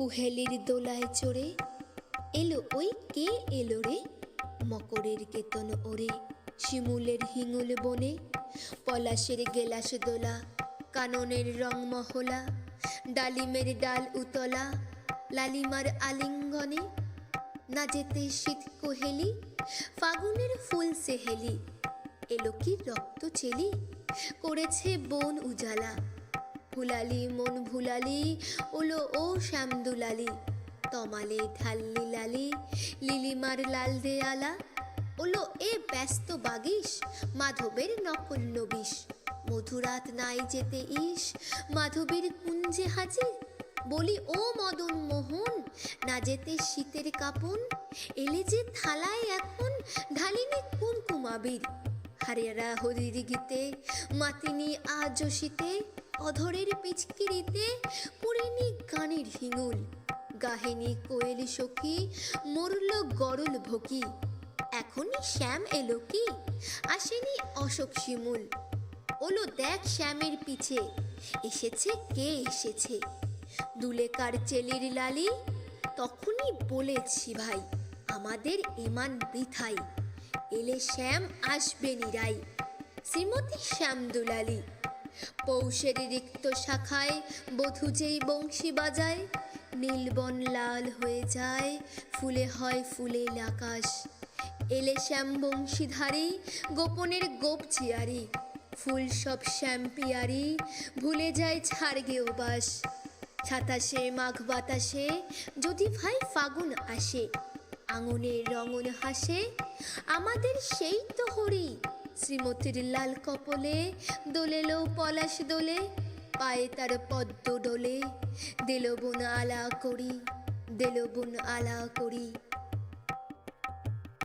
কুহেলির দোলায় চড়ে এলো ওই কে এলো রে? মকরের কেতন ওরে, শিমুলের হিঙুল বনে, পলাশের গেলাস দোলা, কাননের রং মহলা, ডালিমের ডাল উতলা, লালিমার আলিঙ্গনে না যেতে শীত কোহেলি, ফাগুনের ফুল সেহেলি, এলো কি রক্ত চেলি, করেছে বন উজালা ভুলালি, মন ভুলালি ওলো ও শ্যামদুলালি তমালে ঢাল্লি লালি লিলিমার লাল দেয়ালা ওলো এ ব্যস্ত বাগিস, মাধবের নকল নবিশ মধুরাত নাই যেতে ইস, মাধবীর কুঞ্জে হাজির বলি, ও মদন মোহন, না যেতে শীতের কাপন। এলে যে থালায় এখন ঢালিনি কুমকুমাবির। হারিয়ারা হরির গীতে, মাতিনি আজ শীতে। অধরের পিচকিরিতে পুরিনি গানের হিঙুল। গাহেনি কোয়েল সখী, মরল গরল ভকি। এখনই শ্যাম এলো কি? আসেনি অশোক শিমুল। ওলো দেখ শ্যামের পিছে, এসেছে কে এসেছে? দুলেকার চেলির লালি, তখনই বলেছি ভাই, আমাদের ইমান বৃথাই। এলে শ্যাম আসবে নিরাই। শ্রীমতী শ্যাম দুলালি পৌষের রিক্ত শাখায় বধূ যেই বংশী বাজায় নীলবন লাল হয়ে যায়, ফুলে হয় ফুলে আকাশ। এলে শ্যাম বংশীধারী, গোপনের গোপ চিয়ারি ফুল সব শ্যাম পিয়ারি, ভুলে যায় ছাড়গে বাস। ছাতাসে, মাঘ বাতাসে, যদি ভাই ফাগুন আসে আঙুনের রঙন হাসে, আমাদের সেই তো হরি। শ্রীমতীর লাল কপলে দোলেলো পলাশ দোলে, পায়ে তার পদ্ম ডোলে। দিল বোন আলা করি, দিল বোন আলা করি।